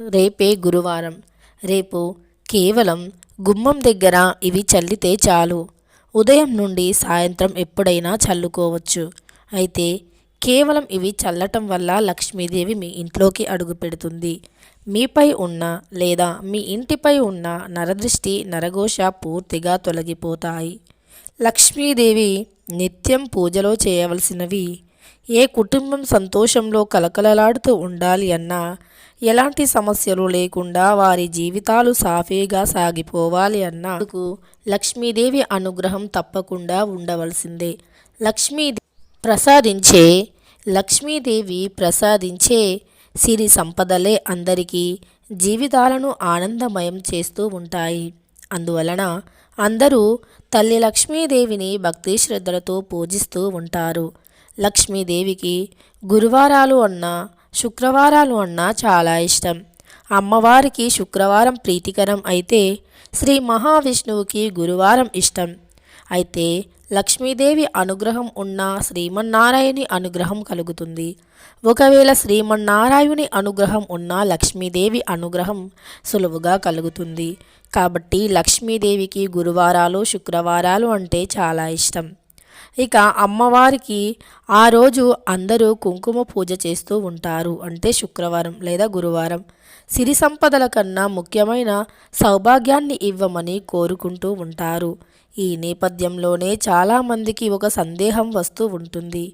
రేపే గురువారం. రేపు కేవలం గుమ్మం దగ్గర ఇవి చల్లితే చాలు. ఉదయం నుండి సాయంత్రం ఎప్పుడైనా చల్లుకోవచ్చు. అయితే కేవలం ఇవి చల్లటం వల్ల లక్ష్మీదేవి మీ ఇంట్లోకి అడుగు పెడుతుంది. మీపై ఉన్న లేదా మీ ఇంటిపై ఉన్న నరదృష్టి నరఘోష పూర్తిగా తొలగిపోతాయి. లక్ష్మీదేవి నిత్యం పూజలో చేయవలసినవి ఏ కుటుంబం సంతోషంలో కలకలలాడుతూ ఉండాలి అన్నా ఎలాంటి సమస్యలు లేకుండా వారి జీవితాలు సాఫీగా సాగిపోవాలి అన్నందుకు లక్ష్మీదేవి అనుగ్రహం తప్పకుండా ఉండవలసిందే. లక్ష్మీ ప్రసాదించే లక్ష్మీదేవి ప్రసాదించే సిరి సంపదలే అందరికీ జీవితాలను ఆనందమయం చేస్తూ ఉంటాయి. అందువలన అందరూ తల్లి లక్ష్మీదేవిని భక్తి శ్రద్ధలతో పూజిస్తూ ఉంటారు. లక్ష్మీదేవికి గురువారాలు అన్నా శుక్రవారాలు అన్నా చాలా ఇష్టం. అమ్మవారికి శుక్రవారం ప్రీతికరం అయితే శ్రీ మహావిష్ణువుకి గురువారం ఇష్టం. అయితే లక్ష్మీదేవి అనుగ్రహం ఉన్న శ్రీమన్నారాయణి అనుగ్రహం కలుగుతుంది. ఒకవేళ శ్రీమన్నారాయణి అనుగ్రహం ఉన్న లక్ష్మీదేవి అనుగ్రహం సులువుగా కలుగుతుంది. కాబట్టి లక్ష్మీదేవికి గురువారాలు శుక్రవారాలు అంటే చాలా ఇష్టం. ఇక అమ్మవారికి ఆ రోజు అందరూ కుంకుమ పూజ చేస్తూ ఉంటారు అంటే శుక్రవారం లేదా గురువారం. సిరి సంపదల కన్నా ముఖ్యమైన సౌభాగ్యాన్ని ఇవ్వమని కోరుకుంటూ ఉంటారు. ఈ నేపథ్యంలోనే చాలామందికి ఒక సందేహం వస్తూ ఉంటుంది.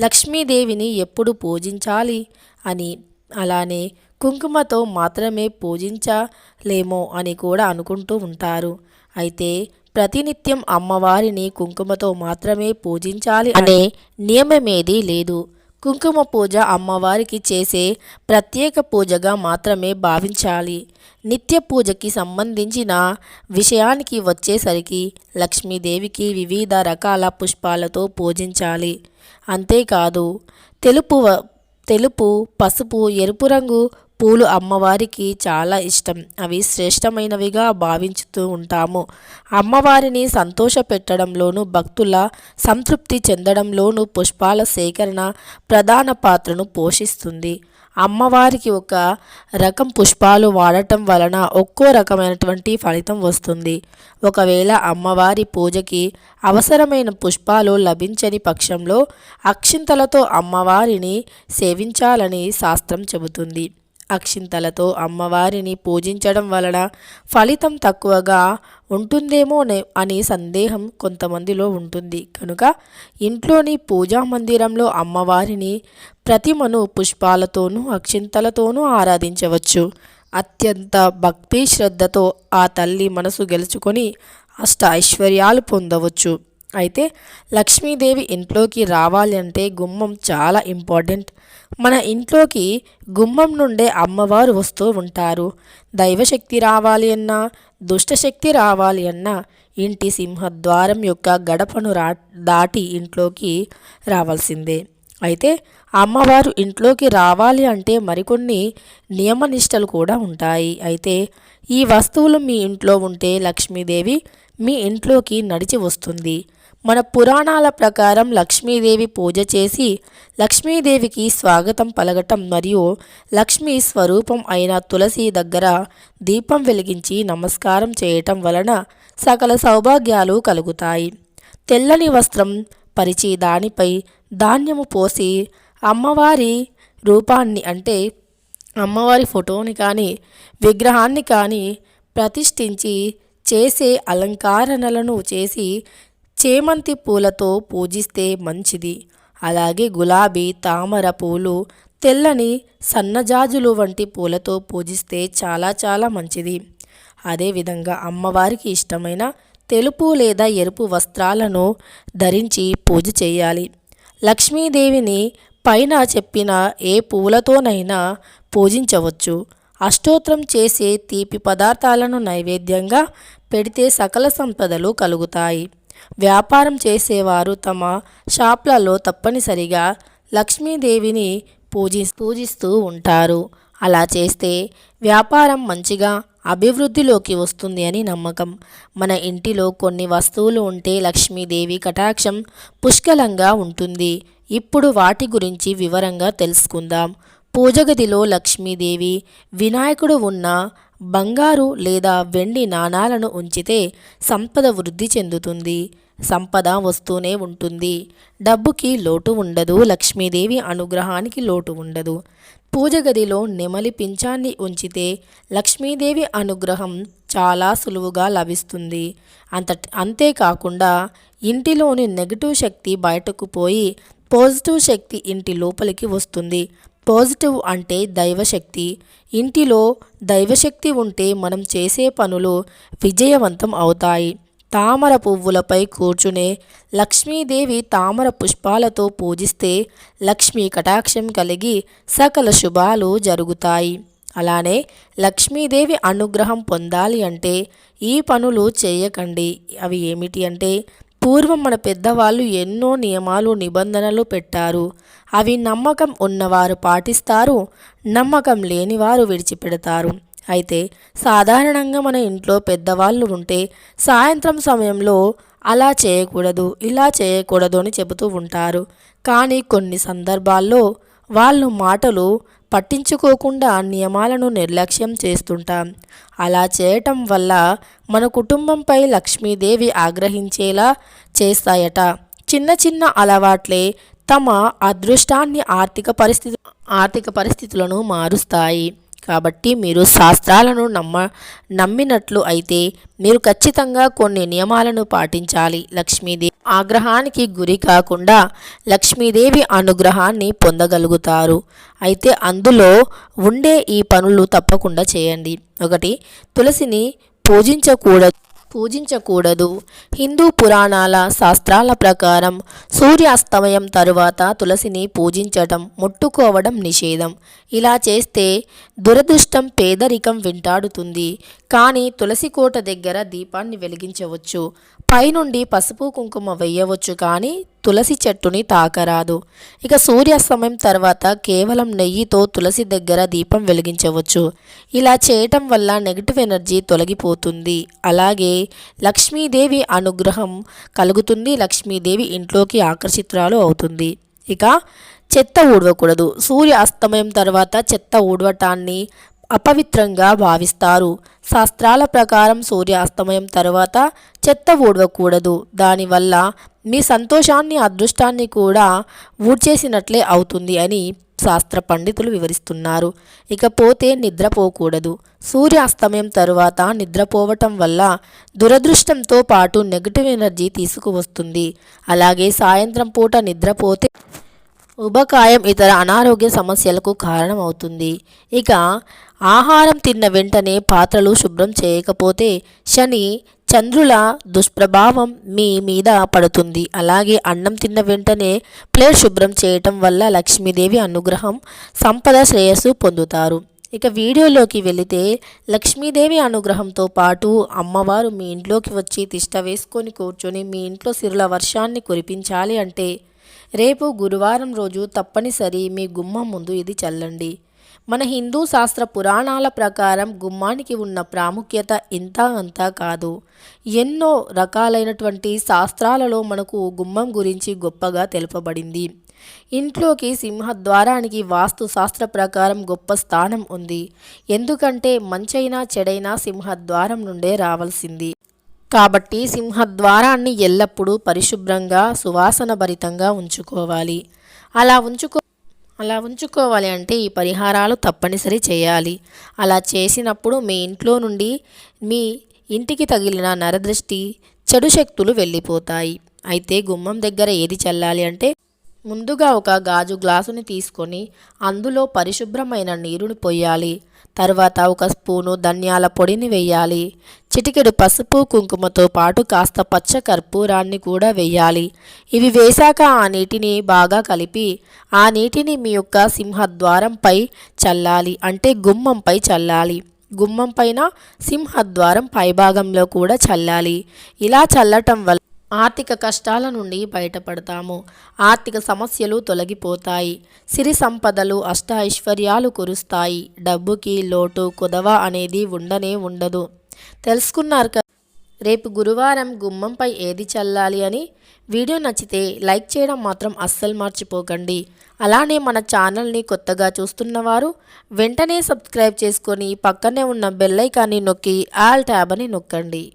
లక్ష్మీదేవిని ఎప్పుడు పూజించాలి అని అలానే కుంకుమతో మాత్రమే పూజించలేమో అని కూడా అనుకుంటూ ఉంటారు. అయితే ప్రతినిత్యం అమ్మవారిని కుంకుమతో మాత్రమే పూజించాలి అనే నియమమేదీ లేదు. కుంకుమ పూజ అమ్మవారికి చేసే ప్రత్యేక పూజగా మాత్రమే భావించాలి. నిత్య పూజకి సంబంధించిన విషయానికి వచ్చేసరికి లక్ష్మీదేవికి వివిధ రకాల పుష్పాలతో పూజించాలి. అంతేకాదు తెలుపు తెలుపు పసుపు ఎరుపు రంగు పూలు అమ్మవారికి చాలా ఇష్టం. అవి శ్రేష్టమైనవిగా భావించుతూ ఉంటాము. అమ్మవారిని సంతోష పెట్టడంలోనూ భక్తుల సంతృప్తి చెందడంలోనూ పుష్పాల సేకరణ ప్రధాన పాత్రను పోషిస్తుంది. అమ్మవారికి ఒక రకం పుష్పాలు వాడటం వలన ఒక్కో రకమైనటువంటి ఫలితం వస్తుంది. ఒకవేళ అమ్మవారి పూజకి అవసరమైన పుష్పాలు లభించని పక్షంలో అక్షింతలతో అమ్మవారిని సేవించాలని శాస్త్రం చెబుతుంది. అక్షింతలతో అమ్మవారిని పూజించడం వలన ఫలితం తక్కువగా ఉంటుందేమో అని సందేహం కొంతమందిలో ఉంటుంది. కనుక ఇంట్లోని పూజా మందిరంలో అమ్మవారిని ప్రతిమను పుష్పాలతోనూ అక్షింతలతోనూ ఆరాధించవచ్చు. అత్యంత భక్తి శ్రద్ధతో ఆ తల్లి మనసు గెలుచుకొని అష్ట ఐశ్వర్యాలు పొందవచ్చు. అయితే లక్ష్మీదేవి ఇంట్లోకి రావాలి అంటే గుమ్మం చాలా ఇంపార్టెంట్. మన ఇంట్లోకి గుమ్మం నుండే అమ్మవారు వస్తూ ఉంటారు. దైవశక్తి రావాలి అన్నా దుష్టశక్తి రావాలి అన్నా ఇంటి సింహద్వారం యొక్క గడపను రా దాటి ఇంట్లోకి రావాల్సిందే. అయితే అమ్మవారు ఇంట్లోకి రావాలి అంటే మరికొన్ని నియమనిష్టలు కూడా ఉంటాయి. అయితే ఈ వస్తువులు మీ ఇంట్లో ఉంటే లక్ష్మీదేవి మీ ఇంట్లోకి నడిచి వస్తుంది. మన పురాణాల ప్రకారం లక్ష్మీదేవి పూజ చేసి లక్ష్మీదేవికి స్వాగతం పలగటం మరియు లక్ష్మీ స్వరూపం అయిన తులసి దగ్గర దీపం వెలిగించి నమస్కారం చేయటం వలన సకల సౌభాగ్యాలు కలుగుతాయి. తెల్లని వస్త్రం పరిచి దానిపై ధాన్యము పోసి అమ్మవారి రూపాన్ని అంటే అమ్మవారి ఫోటోని కానీ విగ్రహాన్ని కానీ ప్రతిష్ఠించి చేసే అలంకారణలను చేసి చేమంతి పూలతో పూజిస్తే మంచిది. అలాగే గులాబీ తామర పూలు తెల్లని సన్నజాజులు వంటి పూలతో పూజిస్తే చాలా చాలా మంచిది. అదేవిధంగా అమ్మవారికి ఇష్టమైన తెలుపు లేదా ఎరుపు వస్త్రాలను ధరించి పూజ చేయాలి. లక్ష్మీదేవిని పైన చెప్పిన ఏ పూలతోనైనా పూజించవచ్చు. అష్టోత్రం చేసే తీపి పదార్థాలను నైవేద్యంగా పెడితే సకల సంపదలు కలుగుతాయి. వ్యాపారం చేసేవారు తమ షాప్లలో తప్పనిసరిగా లక్ష్మీదేవిని పూజి పూజిస్తూ ఉంటారు. అలా చేస్తే వ్యాపారం మంచిగా అభివృద్ధిలోకి వస్తుంది అని నమ్మకం. మన ఇంటిలో కొన్ని వస్తువులు ఉంటే లక్ష్మీదేవి కటాక్షం పుష్కలంగా ఉంటుంది. ఇప్పుడు వాటి గురించి వివరంగా తెలుసుకుందాం. పూజగదిలో లక్ష్మీదేవి వినాయకుడు ఉన్న బంగారు లేదా వెండి నాణాలను ఉంచితే సంపద వృద్ధి చెందుతుంది. సంపద వస్తూనే ఉంటుంది. డబ్బుకి లోటు ఉండదు. లక్ష్మీదేవి అనుగ్రహానికి లోటు ఉండదు. పూజ గదిలో నెమలి పింఛాన్ని ఉంచితే లక్ష్మీదేవి అనుగ్రహం చాలా సులువుగా లభిస్తుంది. అంత అంతేకాకుండా ఇంటిలోని నెగటివ్ శక్తి బయటకు పోయి పాజిటివ్ శక్తి ఇంటి లోపలికి వస్తుంది. పాజిటివ్ అంటే దైవశక్తి. ఇంటిలో దైవశక్తి ఉంటే మనం చేసే పనులు విజయవంతం అవుతాయి. తామర పువ్వులపై కూర్చునే లక్ష్మీదేవి తామర పుష్పాలతో పూజిస్తే లక్ష్మీ కటాక్షం కలిగి సకల శుభాలు జరుగుతాయి. అలానే లక్ష్మీదేవి అనుగ్రహం పొందాలి అంటే ఈ పనులు చేయకండి. అవి ఏమిటి అంటే పూర్వం మన పెద్దవాళ్ళు ఎన్నో నియమాలు నిబంధనలు పెట్టారు. అవి నమ్మకం ఉన్నవారు పాటిస్తారు నమ్మకం లేనివారు విడిచిపెడతారు. అయితే సాధారణంగా మన ఇంట్లో పెద్దవాళ్ళు ఉంటే సాయంత్రం సమయంలో అలా చేయకూడదు ఇలా చేయకూడదు అని చెబుతూ ఉంటారు. కానీ కొన్ని సందర్భాల్లో వాళ్ళు మాటలు పట్టించుకోకుండా నియమాలను నిర్లక్ష్యం చేస్తుంటాం. అలా చేయటం వల్ల మన కుటుంబంపై లక్ష్మీదేవి ఆగ్రహించేలా చేస్తాయట. చిన్న చిన్న అలవాట్లే తమ అదృష్టాన్ని ఆర్థిక పరిస్థితి ఆర్థిక పరిస్థితులను మారుస్తాయి. కాబట్టి మీరు శాస్త్రాలను నమ్మ నమ్మినట్లు అయితే మీరు ఖచ్చితంగా కొన్ని నియమాలను పాటించాలి. లక్ష్మీదేవి ఆగ్రహానికి గురి కాకుండా లక్ష్మీదేవి అనుగ్రహాన్ని పొందగలుగుతారు. అయితే అందులో ఉండే ఈ పనులు తప్పకుండా చేయండి. ఒకటి తులసిని పూజించకూడదు. పూజించకూడదు. హిందూ పురాణాల శాస్త్రాల ప్రకారం సూర్యాస్తమయం తరువాత తులసిని పూజించటం ముట్టుకోవడం నిషేధం. ఇలా చేస్తే దురదృష్టం పేదరికం వెంటాడుతుంది. కానీ తులసి కోట దగ్గర దీపాన్ని వెలిగించవచ్చు. పైనుండి పసుపు కుంకుమ వేయవచ్చు కానీ తులసి చెట్టుని తాకరాదు. ఇక సూర్యాస్తమయం తర్వాత కేవలం నెయ్యితో తులసి దగ్గర దీపం వెలిగించవచ్చు. ఇలా చేయటం వల్ల నెగిటివ్ ఎనర్జీ తొలగిపోతుంది. అలాగే లక్ష్మీదేవి అనుగ్రహం కలుగుతుంది. లక్ష్మీదేవి ఇంట్లోకి ఆకర్షితురాలు అవుతుంది. ఇక చెత్త ఊడవకూడదు. సూర్య అస్తమయం తర్వాత చెత్త ఊడవటాన్ని అపవిత్రంగా భావిస్తారు. శాస్త్రాల ప్రకారం సూర్య అస్తమయం తర్వాత చెత్త ఊడవకూడదు దానివల్ల మీ సంతోషాన్ని అదృష్టాన్ని కూడా ఊడ్చేసినట్లే అవుతుంది అని శాస్త్ర పండితులు వివరిస్తున్నారు. ఇకపోతే నిద్రపోకూడదు. సూర్యాస్తమయం తరువాత నిద్రపోవటం వల్ల దురదృష్టంతో పాటు నెగిటివ్ ఎనర్జీ తీసుకువస్తుంది. అలాగే సాయంత్రం పూట నిద్రపోతే ఉబకాయం ఇతర అనారోగ్య సమస్యలకు కారణమవుతుంది. ఇక ఆహారం తిన్న వెంటనే పాత్రలు శుభ్రం చేయకపోతే శని చంద్రుల దుష్ప్రభావం మీ మీద పడుతుంది. అలాగే అన్నం తిన్న వెంటనే ప్లేట్ శుభ్రం చేయటం వల్ల లక్ష్మీదేవి అనుగ్రహం సంపద శ్రేయస్సు పొందుతారు. ఇక వీడియోలోకి వెళితే లక్ష్మీదేవి అనుగ్రహంతో పాటు అమ్మవారు మీ ఇంట్లోకి వచ్చి తిష్ట వేసుకొని కూర్చొని మీ ఇంట్లో సిరుల వర్షాన్ని కురిపించాలి అంటే రేపు గురువారం రోజు తప్పనిసరి మీ గుమ్మం ముందు ఇది చల్లండి. మన హిందూ శాస్త్ర పురాణాల ప్రకారం గుమ్మానికి ఉన్న ప్రాముఖ్యత ఇంత అంతా కాదు. ఎన్నో రకాలైనటువంటి శాస్త్రాలలో మనకు గుమ్మం గురించి గొప్పగా తెలుపబడింది. ఇంట్లోకి సింహద్వారానికి వాస్తు శాస్త్ర ప్రకారం గొప్ప స్థానం ఉంది. ఎందుకంటే మంచైనా చెడైనా సింహద్వారం నుండే రావాల్సింది. కాబట్టి సింహద్వారాన్ని ఎల్లప్పుడూ పరిశుభ్రంగా సువాసన భరితంగా ఉంచుకోవాలి. అలా ఉంచుకో అలా ఉంచుకోవాలి అంటే ఈ పరిహారాలు తప్పనిసరి చేయాలి. అలా చేసినప్పుడు మీ ఇంట్లో నుండి మీ ఇంటికి తగిలిన నరదృష్టి చెడు శక్తులు వెళ్ళిపోతాయి. అయితే గుమ్మం దగ్గర ఏది చల్లాలి అంటే ముందుగా ఒక గాజు గ్లాసుని తీసుకొని అందులో పరిశుభ్రమైన నీరుని పొయ్యాలి. తర్వాత ఒక స్పూను ధనియాల పొడిని వేయాలి చిటికెడు పసుపు కుంకుమతో పాటు కాస్త పచ్చ కర్పూరాన్ని కూడా వేయాలి ఇవి వేశాక ఆ నీటిని బాగా కలిపి ఆ నీటిని మీ యొక్క సింహద్వారంపై చల్లాలి. అంటే గుమ్మంపై చల్లాలి. గుమ్మం పైన సింహద్వారం పైభాగంలో కూడా చల్లాలి. ఇలా చల్లటం వల్ల ఆర్థిక కష్టాల నుండి బయటపడతాము. ఆర్థిక సమస్యలు తొలగిపోతాయి. సిరి సంపదలు అష్ట ఐశ్వర్యాలు కురుస్తాయి. డబ్బుకి లోటు కుదవ అనేది ఉండనే ఉండదు. తెలుసుకున్నారు కదా? రేపు గురువారం గుమ్మంపై ఏది చల్లాలి అని? వీడియో నచ్చితే లైక్ చేయడం మాత్రం అస్సలు మర్చిపోకండి. అలానే మన ఛానల్ని కొత్తగా చూస్తున్నవారు వెంటనే సబ్స్క్రైబ్ చేసుకొని పక్కనే ఉన్న బెల్ ఐకాన్ని నొక్కి ఆల్ ట్యాబ్ అని నొక్కండి.